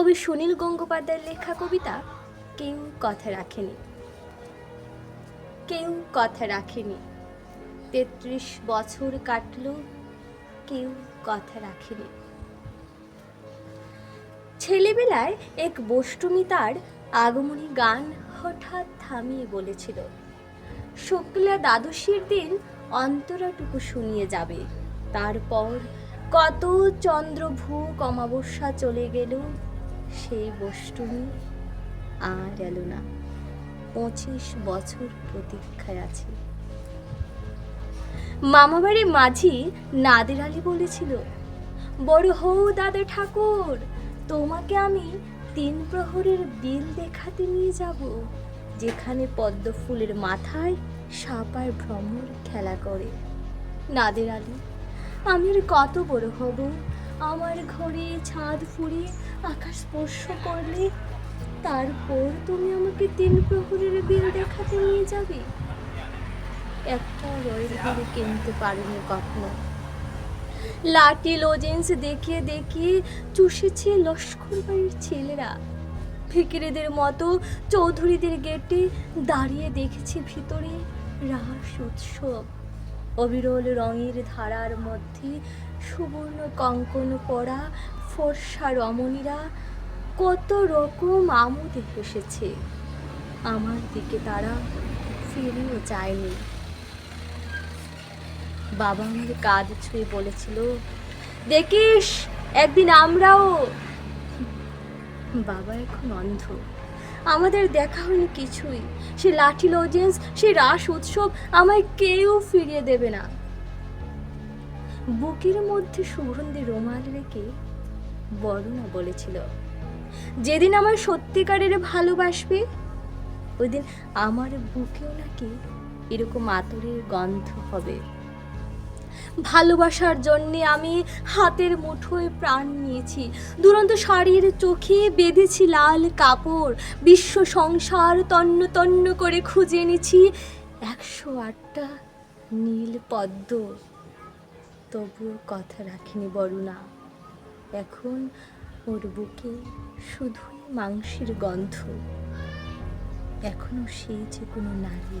কবি সুনীল গঙ্গোপাধ্যায়ের লেখা কবিতা কেউ কথা রাখেনি। কেউ কথা রাখেনি। তেত্রিশ বছর কাটল, কেউ কথা রাখেনি। ছেলেবেলায় এক বষ্টমী তার আগমনী গান হঠাৎ থামিয়ে বলেছিল, শুক্লা দ্বাদশীর দিন অন্তরাটুকু শুনিয়ে যাবে। তারপর কত চন্দ্রভূক অমাবস্যা চলে গেল সেই বষ্টমী আর এলো না। পঁচিশ বছর প্রতীক্ষায় আছে। মামাবাড়ি মাঝি নাদের আলী বলেছিল, বড় হৌ দাদা ঠাকুর, তোমাকে আমি তিন প্রহরের বিল দেখাতে নিয়ে যাব, যেখানে পদ্ম ফুলের মাথায় সাপার ভ্রমর খেলা করে। নাদের আলী, আমি কত বড় হব? আমার ঘরে ছাদ ফুঁড়ে, আকাশ স্পর্শ করলে, তারপর তুমি আমাকে তিন প্রহরের বিল দেখাতে নিয়ে যাবে। একটা রয়েল ঘরে কিনতে পারিনি কখনো। লাঠি লোজেন্স দেখিয়ে দেখিয়ে চুষেছে লস্কর বাড়ির ছেলেরা। ফিকিরেদের মতো চৌধুরীদের গেটে দাঁড়িয়ে দেখেছি ভিতরে রাস উৎসব। অবিরল রঙের ধারার মধ্যে সুবর্ণ কঙ্কন পরা ফর্সা রমণীরা কত রকম আমোদ হেসেছে। আমার দিকে তারা ফিরেও যায়নি। বাবা আমার কাঁধ ছুঁয়ে বলেছিল, দেখিস, একদিন আমরাও বাবা এখন অন্ধ। আমাদের দেখা হয়নি কিছুই। সে লাঠি লজেন্স সে রাস উৎসব আমায় কেউ ফিরিয়ে দেবে না। বুকের মধ্যে সুগন্ধি রোমাল রেখে বড়না বলেছিল, যেদিন আমার সত্যিকারের ভালোবাসবে ওই দিন আমার বুকেও নাকি এরকম আতরের গন্ধ হবে। ভালোবাসার জন্যে আমি হাতের মুঠোয় প্রাণ নিয়েছি। দুরন্ত শাড়ির চোখে বেঁধেছি লাল কাপড়। বিশ্ব সংসার তন্ন তন্ন করে খুঁজে এনেছি। একশো আটটা নীল পদ্ম। তবুও কথা রাখিনি বরুণা। এখন ওর বুকে শুধুই মাংসের গন্ধ। এখনও সেই যে কোনো নারী।